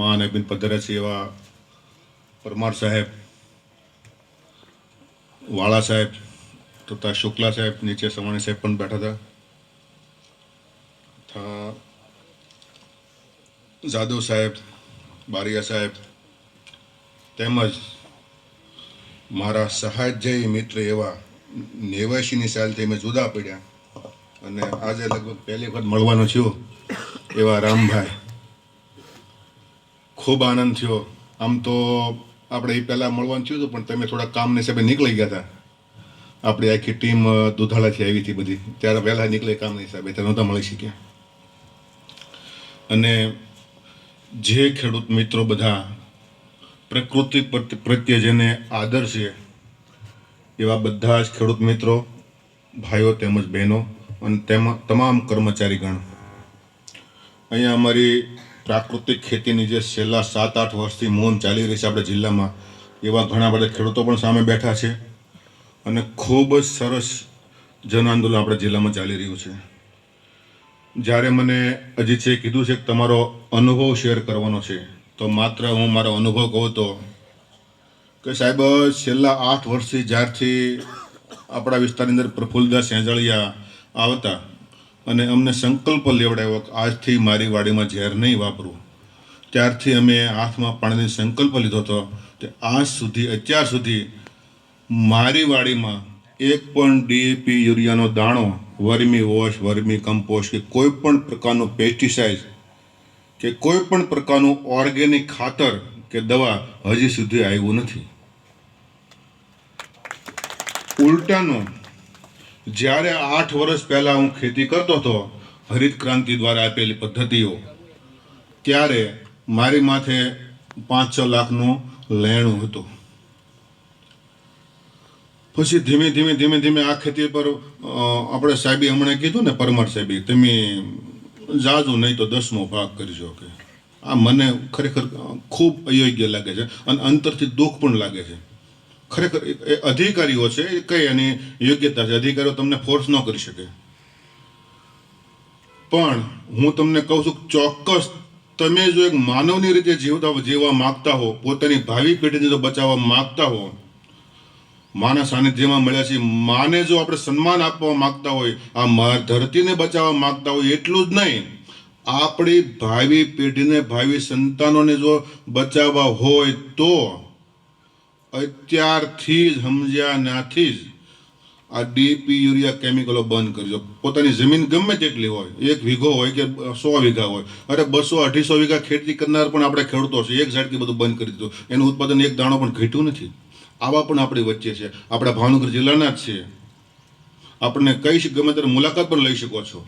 મહાન અભિન પધાર્યા છે એવા પરમાર સાહેબ, વાળા સાહેબ તથા શુક્લા સાહેબ, નીચે સવાણી સાહેબ પણ બેઠા હતા. તથા જાદવ સાહેબ, બારિયા સાહેબ તેમજ મારા સહાજ્ય મિત્ર એવા નેવાસીની સાલથી મેં જુદા પડ્યા અને આજે લગભગ પહેલી વખત મળવાનો થયો એવા રામભાઈ. ખૂબ આનંદ થયો. આમ તો આપણે એ પહેલાં મળવાનું થયું હતું, પણ તમે થોડા કામને હિસાબે નીકળી ગયા હતા. આપણી આખી ટીમ દુધાળાથી આવી હતી બધી. ત્યારે વહેલા નીકળે કામના હિસાબે ત્યારે નહોતા મળી શક્યા. અને જે ખેડૂત મિત્રો બધા પ્રકૃતિ પ્રત્યે- જેને આદર છે, એવા બધા જ ખેડૂત મિત્રો, ભાઈઓ તેમજ બહેનો અને તેમાં, તમામ કર્મચારીગણ. અહીંયા અમારી પ્રાકૃતિક ખેતીની જે છેલ્લા સાત, આઠ વર્ષથી મૌન ચાલી રહી છે આપણે જિલ્લામાં, એવા ઘણા બધા ખેડૂતો પણ સામે બેઠા છે. અને ખૂબ જ સરસ જન આંદોલન આપણા જિલ્લામાં ચાલી રહ્યું છે. જ્યારે મને હજી છે કીધું છે કે તમારો અનુભવ શેર કરવાનો છે, તો માત્ર હું મારો અનુભવ કહું તો કે સાહેબ, છેલ્લા આઠ વર્ષથી જ્યારથી આપણા વિસ્તારની અંદર પ્રફુલ્લદાસ સેંજળિયા આવતા અને અમને સંકલ્પ લેવડાવ્યો કે આજથી મારી વાડીમાં ઝેર નહીં વાપરવું. ત્યારથી અમે હાથમાં પાણીનો સંકલ્પ લીધો હતો કે આજ સુધી, અત્યાર સુધી મારી વાડીમાં એક પણ ડીએપી યુરિયાનો દાણો, વર્મી વોશ, વર્મી કમ્પોસ્ટ કે કોઈ પણ પ્રકારનું પેસ્ટિસાઇડ કે કોઈ પણ પ્રકારનું ઓર્ગેનિક ખાતર કે દવા હજી સુધી આવ્યું નથી. ઉલટાનું જ્યારે આઠ વર્ષ પહેલાં હું ખેતી કરતો હતો, હરિત ક્રાંતિ દ્વારા આપેલી પદ્ધતિઓ, ત્યારે મારી માથે પાંચ છ લાખનું લેણું હતું. પછી ધીમે ધીમે ધીમે ધીમે આ ખેતી પર આપણે સાહેબે હમણાં કીધું ને, પરમાર સાહેબે, તમે જાજુ, નહીં તો દસમો ભાગ કરજો કે આ મને ખરેખર ખૂબ અયોગ્ય લાગે છે અને અંતરથી દુઃખ પણ લાગે છે. ખરેખર અધિકારીઓ છે, એ કઈ એની યોગ્યતા છે? અધિકારીઓ તમને ફોર્સ ન કરી શકે. પણ હું તમને કહું છું, ચોક્કસ તમે જો એક માનવની રીતે જીવતા જીવવા માગતા હો, પોતાની ભાવિ પેઢીને જો બચાવવા માગતા હો માના સાનિધ્યમાં મળ્યા છે, માને જો આપણે સન્માન આપવા માગતા હોય, આ મા ધરતીને બચાવવા માગતા હોય, એટલું જ નહીં. આપણી ભાવિ પેઢીને ભાવિ સંતાનોને જો બચાવવા હોય તો અત્યારથી જ સમજ્યા નાથી જ આ ડીપી યુરિયા કેમિકલો બંધ કરજો. પોતાની જમીન ગમે તેટલી હોય, એક વીઘો હોય કે સો વીઘા હોય, અરે બસો અઢીસો વીઘા ખેતી કરનાર પણ આપણે ખેડૂતો છે એક સાઈડથી બધું બંધ કરી દીધું. એનું ઉત્પાદન એક દાણો પણ ઘટ્યું નથી. આવા પણ આપણી વચ્ચે છે. આપણા ભાવનગર જિલ્લાના જ છે. આપણને કઈ ગમે ત્યારે મુલાકાત પણ લઈ શકો છો.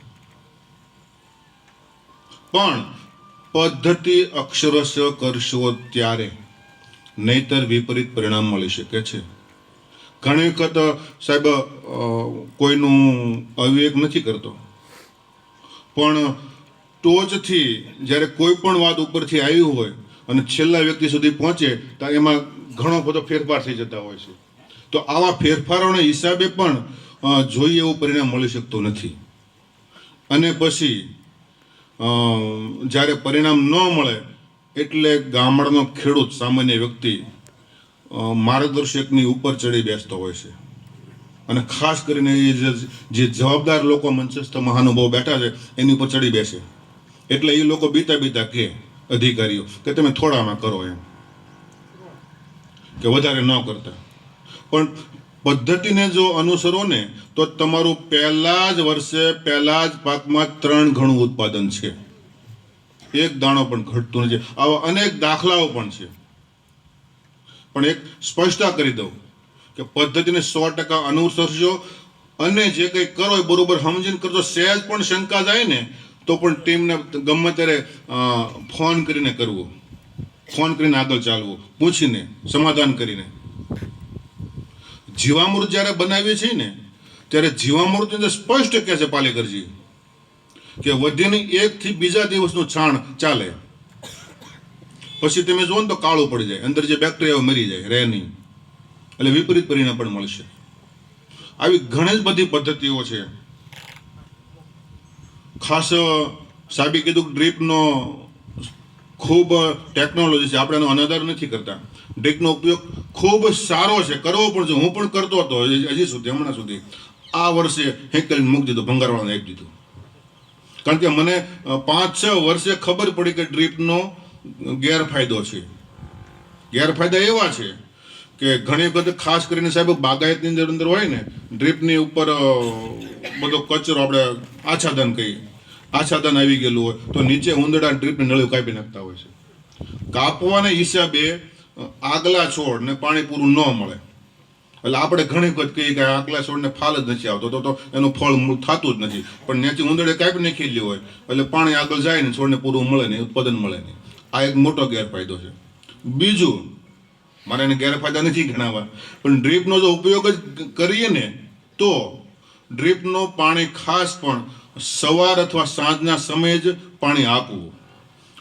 પણ પદ્ધતિ અક્ષરશ કરશો ત્યારે. નહીતર વિપરીત પરિણામ મળી શકે છે. ઘણી વખત, સાહેબ કોઈનું અવિવેક નથી કરતો. પણ ટોચથી જ્યારે કોઈ પણ વાત ઉપરથી આવી હોય અને છેલ્લા વ્યક્તિ સુધી પહોંચે, તો એમાં ઘણો બધો ફેરફાર થઈ જતા હોય છે. તો આવા ફેરફારોના હિસાબે પણ જોઈએ એવું પરિણામ મળી શકતું નથી. અને પછી જ્યારે પરિણામ ન મળે એટલે ગામડાનો ખેડૂત, સામાન્ય વ્યક્તિ માર્ગદર્શકની ઉપર ચડી બેસતો હોય છે. અને ખાસ કરીને એ જે જવાબદાર લોકો મંચસ્થ મહાનુભાવ બેઠા છે, એની ઉપર ચડી બેસે. એટલે એ લોકો બીતા બીતા કે અધિકારીઓ, કે તમે થોડામાં કરો એમ. કે વધારે ન કરતા. પણ પદ્ધતિને જો અનુસરો ને, તો તમારું પહેલા જ વર્ષે, પહેલા જ પાકમાં ત્રણ ઘણું ઉત્પાદન છે. એક દાણો પણ ઘટતો નથી. આવા અનેક દાખલાઓ પણ છે. પણ એક સ્પષ્ટતા કરી દઉં કે પદ્ધતિને સો ટકા અનુસરજો અને જે કંઈ કરો એ બરોબર સમજીને કરજો. સહેજ પણ શંકા જાય ને, તો પણ ટીમને ગમે ત્યારે ફોન કરીને કરવો. ફોન કરીને આગળ ચાલવું. પૂછીને, સમાધાન કરીને. જીવામૃત જ્યારે બનાવીએ છીએ ને, ત્યારે જીવામૃતની અંદર સ્પષ્ટ કહે છે પાલેકરજી કે વધીની એકથી બીજા દિવસનું છાણ ચાલે. પછી તમે જુઓ ને તો કાળું પડી જાય. અંદર જે બેક્ટેરિયાઓ મરી જાય, રહે નહીં. એટલે વિપરીત પરિણામ પણ મળશે. આવી ઘણી જ બધી પદ્ધતિઓ છે. ખાસ સાબી કીધું ડ્રીપનો ખૂબ ટેકનોલોજી છે. આપણે એનો અનાદર નથી કરતા. ડ્રીપનો ઉપયોગ ખૂબ સારો છે. કરવો પણ છે. હું પણ કરતો હતો હજી સુધી, હમણાં સુધી. આ વર્ષે હેકલ મૂકી દીધું, ભંગારવાળાને આપી દીધું. કારણ કે મને પાંચ છ વર્ષે ખબર પડી કે ડ્રીપનો ગેરફાયદો છે. ગેરફાયદા એવા છે કે ઘણી વખત ખાસ કરીને સાહેબ બાગાયતની અંદર અંદર હોય ને ડ્રીપની ઉપર બધો કચરો આપણે આચ્છાદન કહીએ. આચ્છાદન આવી ગયેલું હોય તો નીચે ઉંદડા ડ્રીપની નળીઓ કાપી નાખતા હોય છે. કાપવાના હિસાબે આગલા છોડને પાણી પૂરું ન મળે. એટલે આપણે ઘણી વખત કહીએ કે આગલા છોડને ફાલ જ નથી આવતો. તો એનું ફળ થતું જ નથી. પણ ત્યાંથી કાંઈક નહીં લીધું હોય. એટલે પાણી આગળ જાય ને છોડને પૂરું મળે નહીં, ઉત્પાદન મળે નહીં. આ એક મોટો ગેરફાયદો છે. બીજું, મારે એને ગેરફાયદા નથી ગણાવવા, પણ ડ્રીપનો જો ઉપયોગ જ કરીએ ને, તો ડ્રીપનો પાણી ખાસ પણ સવાર અથવા સાંજના સમયે જ પાણી આપવું.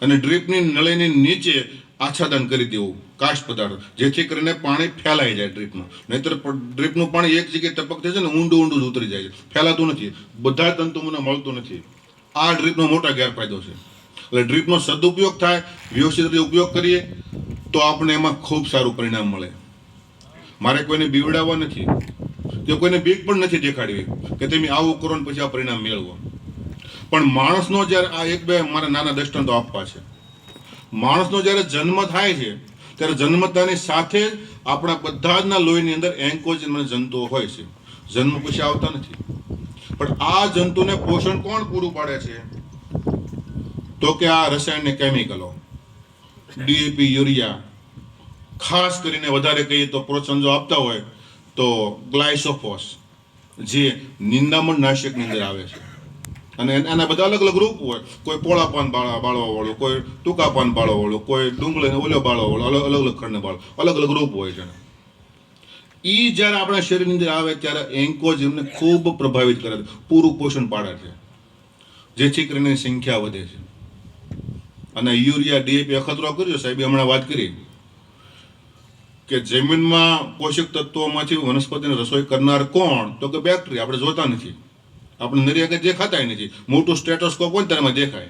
અને ડ્રીપની નળીની નીચે આચ્છાદન કરી દેવું. કાષ્ટ પદાર્થ જેથી કરીને પાણી ફેલાઈ જાય ડ્રીપનું નહીતર ડ્રીપનું પાણી એક જગ્યાએ ટપકતે છે ને ઊંડું ઊંડું જ ઉતરી જાય છે. ફેલાતું નથી. બધા તંતુ મને મળતું નથી. આ ડ્રીપનો મોટા ગેરફાયદો છે. એટલે ડ્રીપનો સદુપયોગ થાય, વ્યવસ્થિત રીતે ઉપયોગ કરીએ, તો આપણે એમાં ખૂબ સારું પરિણામ મળે. મારે કોઈને બીવડાવવા નથી. કે કોઈને બીક પણ નથી દેખાડવી, કે તમે આવું કરો ને પછી આ પરિણામ મેળવો. પણ માણસનો જ્યારે આ એક બે મારા નાના દ્રષ્ટાંતો આપવા છે. માણસનો જ્યારે જન્મ થાય છે ત્યારે જન્મતાની સાથે જ આપણા બધા જના લોહીની અંદર એન્કોજન જંતુઓ હોય છે. જન્મ પછી આવતા નથી. પણ આ જંતુને પોષણ કોણ પૂરું પાડે છે? તો કે આ રસાયણ કેમિકલો ડીએપી યુરિયા. ખાસ કરીને વધારે કહીએ તો પ્રોત્સાહન જો આપતા હોય તો ગ્લાયસોફોસ, જે નિંદામણ નાશકની અંદર આવે છે. અને એના બધા અલગ અલગ રૂપ હોય. કોઈ પોળા પાન બાળવા વાળું કોઈ ટૂંકા પાન બાળવા વાળું કોઈ ડુંગળી ઓલો બાળવા વાળો અલગ અલગ અલગ ખંડને અલગ અલગ રૂપ હોય છે એ જ્યારે આપણા શરીરની અંદર આવે ત્યારે એન્કોજિમને ખૂબ પ્રભાવિત કરે છે. પૂરું પોષણ પાડે છે. જેથી કરીને સંખ્યા વધે છે. અને યુરિયા ડીએપી અખતરો કર્યો સાહેબે હમણાં વાત કરી. કે જમીનમાં પોષક તત્વોમાંથી વનસ્પતિને રસોઈ કરનાર કોણ? તો કે બેક્ટેરિયા, આપણે જોતા નથી. આપણે નરી દેખાતાય નથી. મોટું સ્ટેટોસ્કોપ હોય ને દેખાય.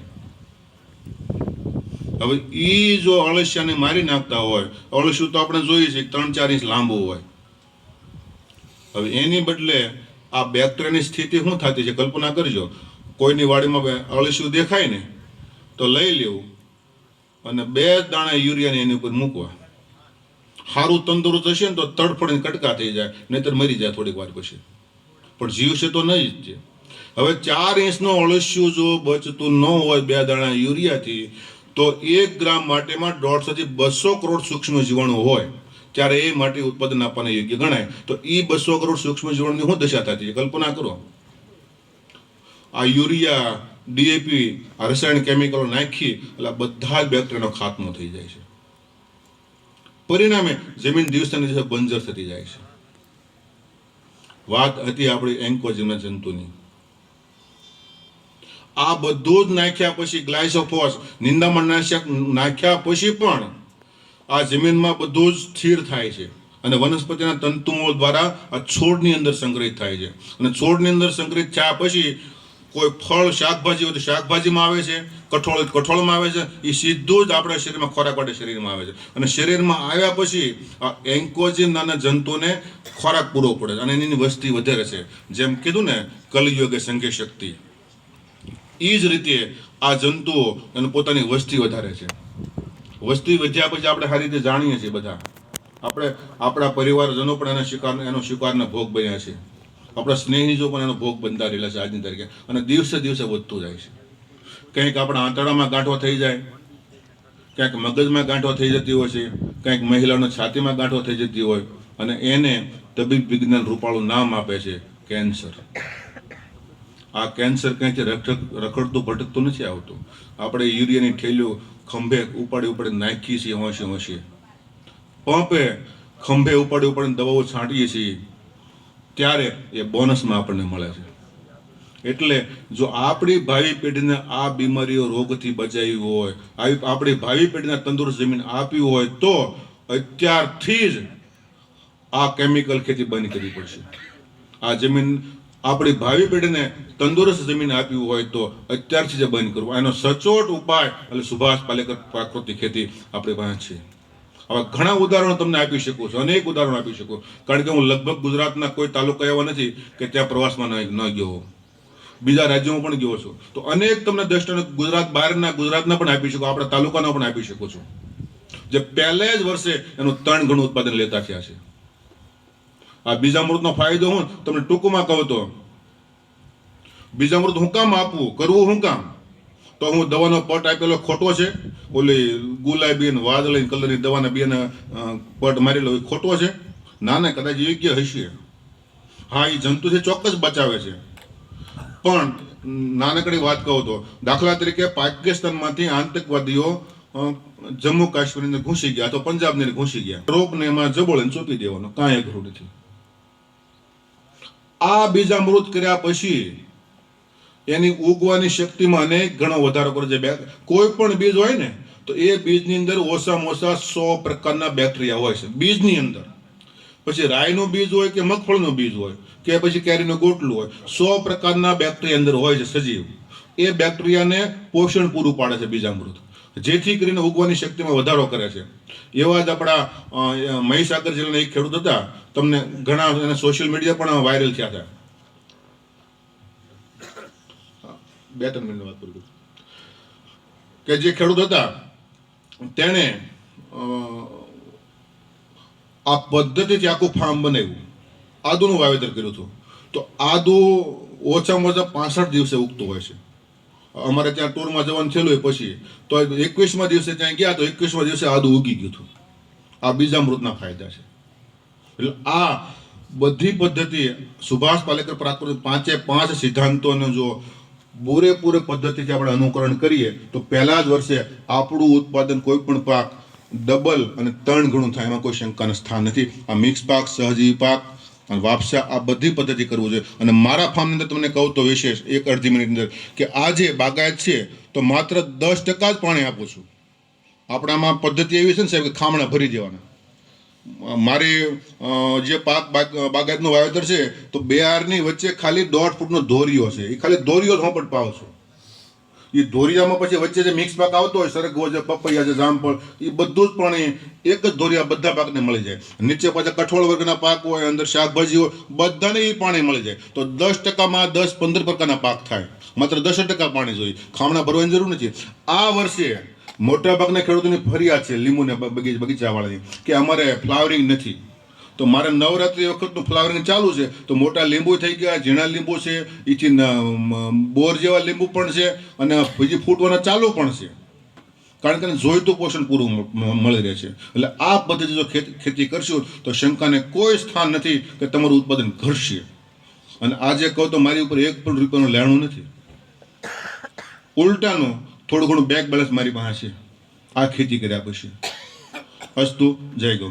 હવે એ જો અળસિયાને મારી નાખતા હોય, અળસિયું તો આપણે જોઈએ છે ત્રણ ચાર ઇંચ લાંબુ હોય. હવે એની બદલે આ બેક્ટેરિયાની સ્થિતિ શું થતી છે કલ્પના કરજો. કોઈની વાડીમાં અળસિયું દેખાય ને, તો લઈ લેવું અને બે દાણા યુરિયાને એની ઉપર મૂકવા. સારું તંદુરસ્ત હશે ને તો તડફડીને કટકા થઈ જાય, નહીતર મરી જાય થોડીક વાર પછી. પણ જીવશે તો નહીં જ છે. હવે ચાર ઇંચનો અળસિયું જો બચતું ન હોય બે દાણા યુરિયાથી, તો એક ગ્રામ માટેમાં દોઢસોથી બસો કરોડ સૂક્ષ્મ જીવાણુ હોય, ત્યારે એ માટે ઉત્પાદન આપવાને યોગ્ય ગણાય. તો એ બસો કરોડ સૂક્ષ્મ જીવાણુની શું દશા થતી? કલ્પના કરો. આ યુરિયા, ડીએપી, આ રસાયણ કેમિકલો નાખી, એટલે બધા જ બેક્ટેરિયાનો ખાત્મો થઈ જાય છે. પરિણામે જમીન દિવસે દિવસે બંજર થતી જાય છે. વાત હતી આપણી એન્કોજિમના જંતુની. આ બધું જ નાખ્યા પછી ગ્લાયસોફોસ નિંદામણ નાશક નાખ્યા પછી પણ આ જમીનમાં બધું જ સ્થિર થાય છે. અને વનસ્પતિના તંતુઓ દ્વારા આ છોડની અંદર સંગ્રહિત થાય છે. અને છોડની અંદર સંગ્રહિત થયા પછી કોઈ ફળ, શાકભાજી હોય તો શાકભાજીમાં આવે છે, કઠોળ કઠોળમાં આવે છે, એ સીધું જ આપણા શરીરમાં ખોરાક માટે શરીરમાં આવે છે. અને શરીરમાં આવ્યા પછી આ એન્કોજિન નાના જંતુને ખોરાક પૂરો પડે છે. અને એની વસ્તી વધારે છે જેમ કીધું ને, કલયુગે સંઘે શક્તિ. એ જ રીતે આ જંતુઓ એની પોતાની વસ્તી વધારે છે. વસ્તી વધ્યા પછી આપણે સારી રીતે જાણીએ છીએ બધા. આપણે આપણા પરિવારજનો પણ એના શિકાર એનો શિકારના ભોગ બન્યા છે. આપણા સ્નેહીજો પણ એનો ભોગ બનતા રહેલા છે આજની તારીખે. અને દિવસે દિવસે વધતું જાય છે. કંઈક આપણા આંતરડામાં ગાંઠો થઈ જાય. ક્યાંક મગજમાં ગાંઠો થઈ જતી હોય છે. ક્યાંક મહિલાનો છાતીમાં ગાંઠો થઈ જતી હોય. અને એને તબીબ વિજ્ઞાન રૂપાળું નામ આપે છે, કેન્સર. આ કેન્સર કંઈથી રખડ રખડતું, ભટકતું નથી આવતું. આપણે યુરિયાની ઠેલીઓ ખંભે ઉપાડી ઉપાડી નાખીએ છીએ, હોંશે હોંશે. પંપે ખંભે ઉપાડી ઉપાડીને દવાઓ છાંટીએ છીએ, ત્યારે એ બોનસમાં આપણને મળે છે. એટલે જો આપણી ભાવિ પેઢીને આ બીમારીઓ રોગથી બચાવી હોય, આવી આપણી ભાવિ પેઢીને તંદુરસ્ત જમીન આપી હોય, તો અત્યારથી જ આ કેમિકલ ખેતી બંધ કરવી પડશે. આ જમીન આપણી ભાવિ પેઢીને તંદુરસ્ત જમીન આપી હોય તો અત્યારથી જ બંધ કરવું. એનો સચોટ ઉપાય એટલે સુભાષ પાલેકર પ્રાકૃતિક ખેતી આપણી પાસે છે. આવા ઘણા ઉદાહરણો તમને આપી શકું છું. અનેક ઉદાહરણો આપી શકું. કારણ કે હું લગભગ ગુજરાતના કોઈ તાલુકા એવા નથી કે ત્યાં પ્રવાસમાં ન ગયો હોઉં. બીજા રાજ્યોમાં પણ ગયો છું. તો અનેક તમને દ્રષ્ટિને ગુજરાત બહારના ગુજરાતના પણ આપી શકું. આપણા તાલુકાના પણ આપી શકું છું. જે પહેલે જ વર્ષે એનું ત્રણ ગણું ઉત્પાદન લેતા થયા છે. આ બીજામૃતનો ફાયદો હું તમને ટૂંકમાં કહું તો. બીજામૃત હું કામ આપવું કરવું હું કામ? તો હું દવાનો પટ આપેલો ખોટો છે? ઓલી ગુલાબી ને વાદળી કલરની દવાના બેને પટ મારેલો એ ખોટો છે? ના ના, કદાચ યોગ્ય હશે. હા એ જંતુ છે, ચોક્કસ બચાવે છે. પણ, નાનકડી વાત કહું તો, દાખલા તરીકે પાકિસ્તાનમાંથી આતંકવાદીઓ જમ્મુ કાશ્મીરને ઘૂસી ગયા, તો પંજાબની ઘૂસી ગયા. રોગને એમાં જબોળીને ચોપી દેવાનો, કાંઈ અઘરું નથી. આ બીજામૃત કર્યા પછી એની ઉગવાની શક્તિમાં અનેક ગણો વધારો કરે છે કોઈ પણ બીજ હોય ને, તો એ બીજની અંદર ઓછામાં ઓછા સો પ્રકારના બેક્ટેરિયા હોય છે. બીજની અંદર. પછી રાયનું બીજ હોય કે મગફળીનું બીજ હોય, કે પછી કેરીનું ગોટલું હોય, સો પ્રકારના બેક્ટેરિયા અંદર હોય છે સજીવ. એ બેક્ટેરિયાને પોષણ પૂરું પાડે છે બીજામૃત જેથી કરીને ઉગવાની શક્તિમાં વધારો કરે છે. એવા જ આપણા મહીસાગર જિલ્લાના એક ખેડૂત હતા. તમને ઘણા એના સોશિયલ મીડિયા પણ વાયરલ થયા હતા. બે ત્રણ મિનિટ વાત કરું. કે જે ખેડૂત હતા, તેણે આ પદ્ધતિથી આખું ફાર્મ બનાવ્યું. આદુનું વાવેતર કર્યું હતું. તો આદુ ઓછામાં ઓછા પાસઠ દિવસે ઉગતું હોય છે. અમારે ત્યાં ટૂરમાં જવાનું થયેલું હોય પછી, તો એકવીસમાં દિવસે ત્યાં ગયા તો એકવીસમાં દિવસે આદુ ઉગી ગયું હતું. આ બીજામૃતના ફાયદા છે. એટલે આ બધી પદ્ધતિ સુભાષ પાલેકર પ્રાકૃતિક પાંચે પાંચ સિદ્ધાંતોને જો પૂરેપૂરે પદ્ધતિથી આપણે અનુકરણ કરીએ, તો પહેલા જ વર્ષે આપણું ઉત્પાદન કોઈ પણ પાક ડબલ અને ત્રણ ગણું થાય, એમાં કોઈ શંકાનું સ્થાન નથી. આ મિક્સ પાક, સહજીવી પાક અને વાપસા આ બધી પદ્ધતિ કરવું જોઈએ. અને મારા ફાર્મની અંદર તમને કહું તો વિશેષ એક અડધી મિનિટની અંદર કે આ જે બાગાયત છે, તો માત્ર દસ ટકા જ પાણી આપું છું. આપણામાં પદ્ધતિ એવી છે ને સાહેબ કે ખામણા ભરી દેવાના. મારી જે પાક બાગાયતનું વાવેતર છે, તો બે આરની વચ્ચે ખાલી દોઢ ફૂટનો ધોરિયો છે. એ ખાલી ધોરિયો જ હું પણ પાવ છું. એ ધોરિયામાં પછી વચ્ચે જે મિક્સ પાક આવતો હોય, સરગવો છે, પપૈયા છે, જામફળ એ બધું જ પાણી એક જ ધોરિયા બધા પાકને મળી જાય. નીચે પાછા કઠોળ વર્ગના પાક હોય, અંદર શાકભાજી હોય, બધાને એ પાણી મળી જાય. તો દસ ટકામાં દસ પંદર પ્રકારના પાક થાય. માત્ર દસ ટકા પાણી જોઈએ. ખામણા ભરવાની જરૂર નથી. આ વર્ષે મોટાભાગના ખેડૂતોની ફરિયાદ છે લીંબુને બગીચ બગીચાવાળાની કે અમારે ફ્લાવરિંગ નથી. તો મારે નવરાત્રિ વખતનું ફ્લાવરિંગ ચાલુ છે. તો મોટા લીંબુ થઈ ગયા, ઝીણા લીંબુ છે એથી બોર જેવા લીંબુ પણ છે અને બીજી ફૂટવાના ચાલુ પણ છે. કારણ કે જોઈતું પોષણ પૂરું મળી રહે છે. એટલે આ પદ્ધતિ જો ખેત- કરશું તો શંકાને કોઈ સ્થાન નથી કે તમારું ઉત્પાદન ઘટશે. અને આજે કહો તો મારી ઉપર એક પણ રૂપિયાનું લેણું નથી. ઉલટાનું થોડું ઘણું બેક બેલેન્સ મારી પાસે છે. આ ખેતી કર્યા પછી. અસ્તુ, જય ગૌ